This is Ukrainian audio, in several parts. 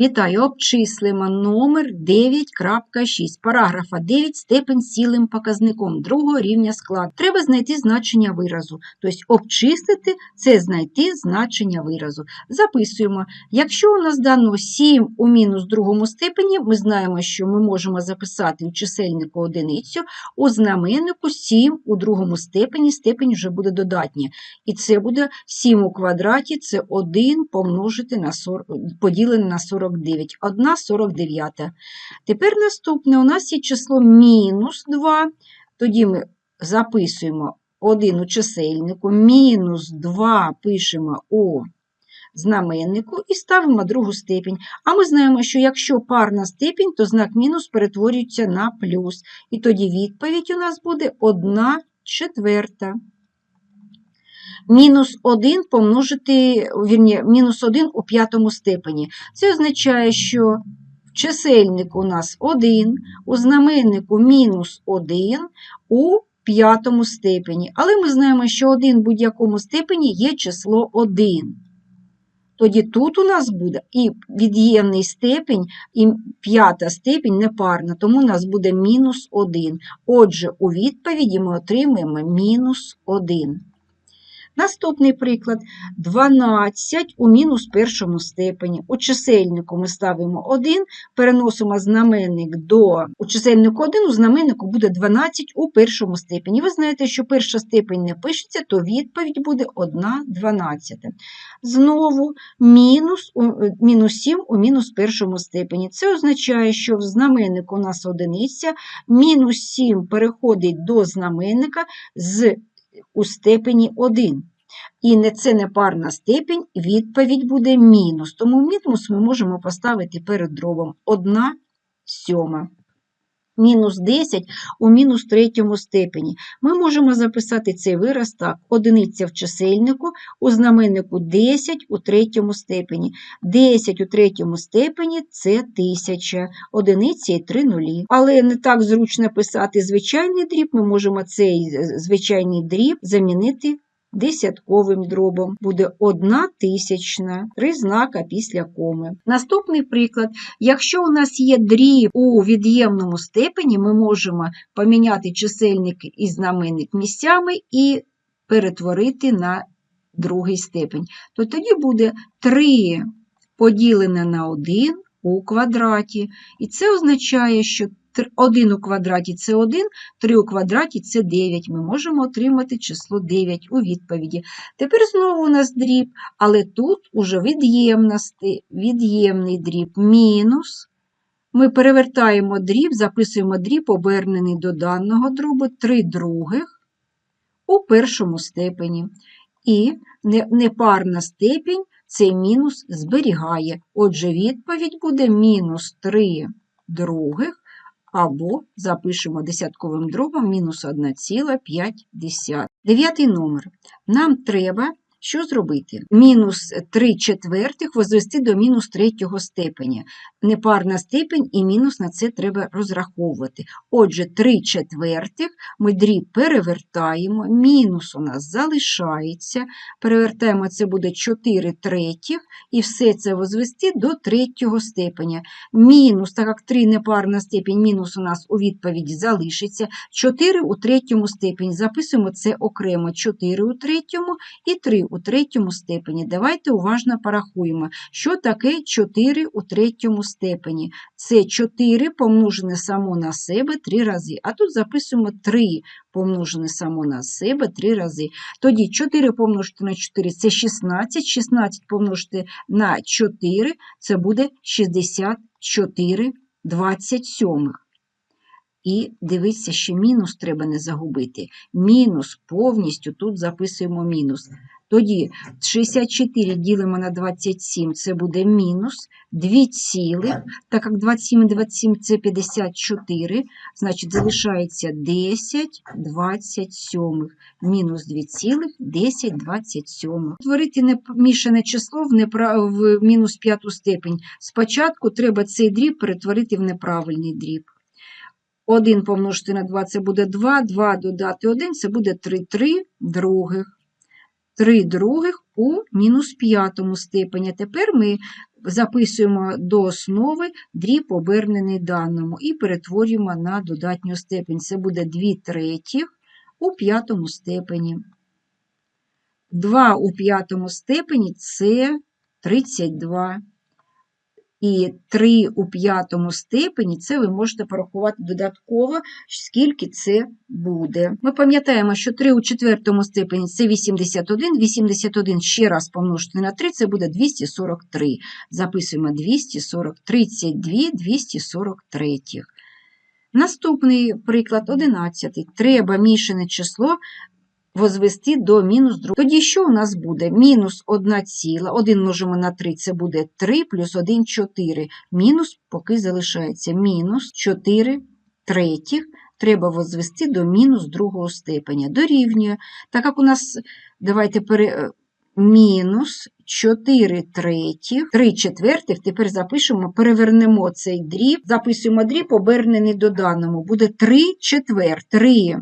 Вітаю, обчислимо номер 9.6, параграфа 9, степень цілим показником другого рівня складу. Треба знайти значення виразу. Тобто обчислити – це знайти значення виразу. Записуємо. Якщо у нас дано 7 у мінус другому степені, ми знаємо, що ми можемо записати у чисельнику одиницю, у знаменнику 7 у другому степені, степень вже буде додатня. І це буде 7 у квадраті, це 1 помножити на 40, поділене на 49. 1 49. Тепер наступне у нас є число мінус 2. Тоді ми записуємо 1 у чисельнику, мінус 2 пишемо у знаменнику і ставимо другу степень. А ми знаємо, що якщо парна степень, то знак мінус перетворюється на плюс. І тоді відповідь у нас буде 1 четверта. Мінус 1 помножити, вірні, мінус 1 у п'ятому степені. Це означає, що в чисельнику у нас 1, у знаменнику мінус 1 у п'ятому степені. Але ми знаємо, що 1 в будь-якому степені є число 1. Тоді тут у нас буде і від'ємний степень, і п'ята степень непарна, тому у нас буде мінус 1. Отже, у відповіді ми отримаємо мінус 1. Наступний приклад 12 у мінус першому степені. У чисельнику ми ставимо 1, переносимо знаменник до у чисельнику 1, у знаменнику буде 12 у першому степені. Ви знаєте, що перша степень не пишеться, то відповідь буде 1 12. Знову мінус, мінус 7 у мінус першому степені. Це означає, що в знаменнику у нас одиниця, мінус 7 переходить до знаменника з у степені 1. І не це не парна степінь, відповідь буде мінус. Тому мінус ми можемо поставити перед дробом 1 сьома. Мінус 10 у мінус третьому степені. Ми можемо записати цей вираз так: одиниця в чисельнику, у знаменнику 10 у третьому степені. 10 у третьому степені це 1000, одиниця і 3 нулі. Але не так зручно писати звичайний дріб, ми можемо цей звичайний дріб замінити десятковим дробом. Буде одна тисячна, три знака після коми. Наступний приклад. Якщо у нас є дріб у від'ємному степені, ми можемо поміняти чисельник і знаменник місцями і перетворити на другий степень. То тоді буде 3 поділене на 1 у квадраті. І це означає, що 1 у квадраті це 1, 3 у квадраті це 9. Ми можемо отримати число 9 у відповіді. Тепер знову у нас дріб, але тут уже від'ємний дріб мінус. Ми перевертаємо дріб, записуємо дріб, обернений до даного дробу 3 других у першому степені. І непарна степінь цей мінус зберігає. Отже, відповідь буде мінус 3 других або запишемо десятковим дробом мінус 1,5. Дев'ятий номер. Нам треба що зробити? Мінус 3 четвертих возвести до мінус третього степеня. Непарна степень і мінус на це треба розраховувати. Отже, 3 четвертих ми дріб перевертаємо, мінус у нас залишається. Перевертаємо, це буде 4 третіх, і все це возвести до третього степеня. Мінус, так як 3 непарна степень, мінус у нас у відповіді залишиться. 4 у третьому степені. Записуємо це окремо 4 у третьому і 3 у третьому степені. Давайте уважно порахуємо, що таке 4 у третьому степені. Це 4 помножене само на себе 3 рази. А тут записуємо 3 помножене само на себе 3 рази. Тоді 4 помножити на 4 це 16, 16 помножити на 4 це буде 64 27. І дивіться, що мінус треба не загубити. Мінус повністю тут записуємо мінус. Тоді 64 ділимо на 27, це буде мінус 2 цілих, так як 27 і 27 це 54, значить залишається 10 27, мінус 2 цілих 10 27. Творити мішане число в, неправ... в мінус п'яту степень. Спочатку треба цей дріб перетворити в неправильний дріб. 1 помножити на 2 це буде 2, 2 додати 1 це буде 3, 3 других. 3 других у мінус п'ятому степені. Тепер ми записуємо до основи дріб обернений даному і перетворюємо на додатню степень. Це буде 2 третіх у п'ятому степені. 2 у п'ятому степені це 32. І 3 у п'ятому степені це ви можете порахувати додатково, скільки це буде. Ми пам'ятаємо, що 3 у четвертому степені це 81. 81 ще раз помножити на 3 це буде 243. Записуємо 240, 32, 243. Наступний приклад 11. Треба мішане число возвести до мінус 2. Тоді що у нас буде? Мінус 1 ціла, 1 множимо на 3, це буде 3 плюс 1 – 4. Мінус поки залишається мінус 4 третіх. Треба возвести до мінус другого степеня. Дорівнює. Так як у нас, давайте пере... мінус 4 третіх, 3 четвертих, тепер запишемо, перевернемо цей дріб, записуємо дріб, обернений до даному. Буде 3 четвертих. 3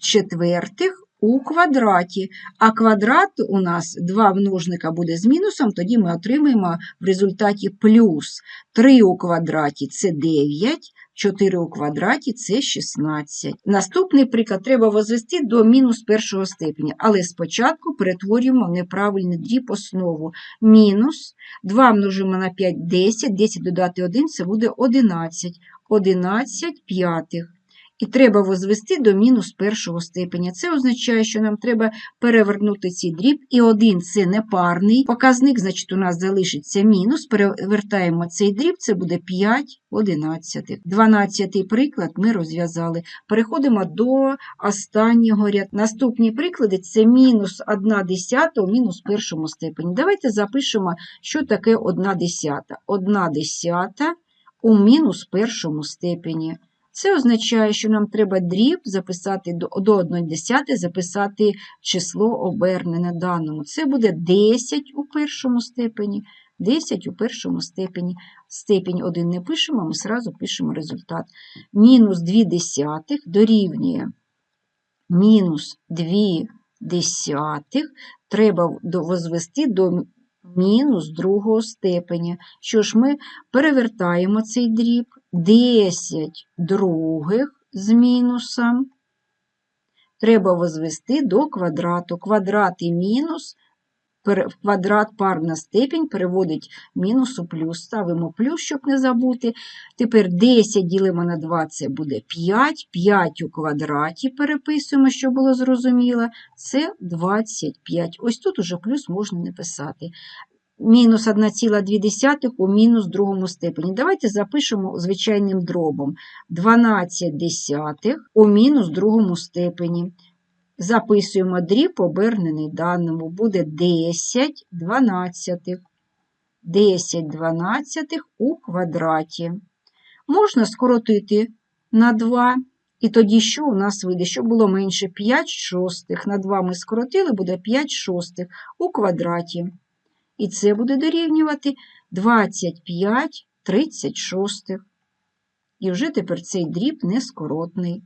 четвертих у квадраті, а квадрат у нас два множника буде з мінусом, тоді ми отримаємо в результаті плюс 3 у квадраті це 9, 4 у квадраті це 16. Наступний приклад треба возвести до мінус першого степеня, але спочатку перетворюємо в неправильний дріб основу. Мінус 2 множимо на 5 – 10, 10 додати 1 це буде 11, 11 п'ятих. І треба возвести до мінус першого степеня. Це означає, що нам треба перевернути цей дріб, і один це непарний показник, значить у нас залишиться мінус. Перевертаємо цей дріб, це буде 5 одинадцятих. Дванадцятий приклад ми розв'язали. Переходимо до останнього ряду. Наступні приклади це мінус 1 десята у мінус першому степені. Давайте запишемо, що таке 1 десята. 1 десята у мінус першому степені. Це означає, що нам треба дріб записати до, до 1 десяти, записати число обернене даному. Це буде 10 у першому степені. 10 у першому степені. Степінь 1 не пишемо, ми сразу пишемо результат. Мінус 2 десятих дорівнює мінус 2 десятих. Треба возвести до мінус другого степеня. Що ж, ми перевертаємо цей дріб. 10 других з мінусом треба возвести до квадрату. Квадрат і мінус, в квадрат парна степінь переводить мінус у плюс. Ставимо плюс, щоб не забути. Тепер 10 ділимо на 2, це буде 5. 5 у квадраті переписуємо, щоб було зрозуміло. Це 25. Ось тут уже плюс можна не писати мінус 1,2 у мінус другому степені. Давайте запишемо звичайним дробом 12 десятих у мінус другому степені. Записуємо дріб, обернений даному, буде 10 дванадцятих. 10 дванадцятих у квадраті. Можна скоротити на 2, і тоді що у нас вийде? Що було менше 5 шостих. На 2 ми скоротили, буде 5 шостих у квадраті. І це буде дорівнювати 25 36. І вже тепер цей дріб нескоротний.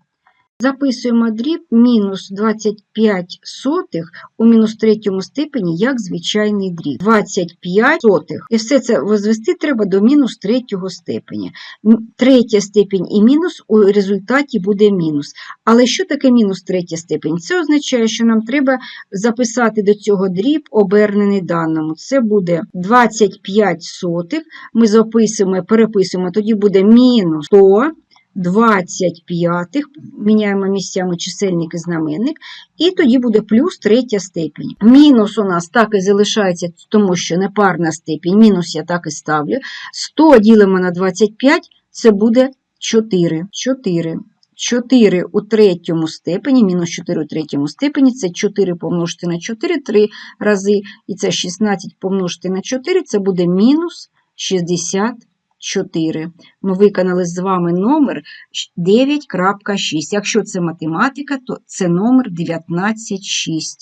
Записуємо дріб мінус 25 сотих у мінус третьому степені як звичайний дріб. 25 сотих. І все це возвести треба до мінус третього степені. Третя степень і мінус у результаті буде мінус. Але що таке мінус третя степень? Це означає, що нам треба записати до цього дріб обернений даному. Це буде 25 сотих. Ми записуємо, переписуємо, тоді буде мінус 100. 25, міняємо місцями чисельник і знаменник, і тоді буде плюс третя степень. Мінус у нас так і залишається, тому що непарна степень, мінус я так і ставлю. 100 ділимо на 25, це буде 4. 4. 4 у третьому степені, мінус 4 у третьому степені, це 4 помножити на 4 3 рази, і це 16 помножити на 4, це буде мінус 60 4. Ми виконали з вами номер 9.6. Якщо це математика, то це номер 19.6.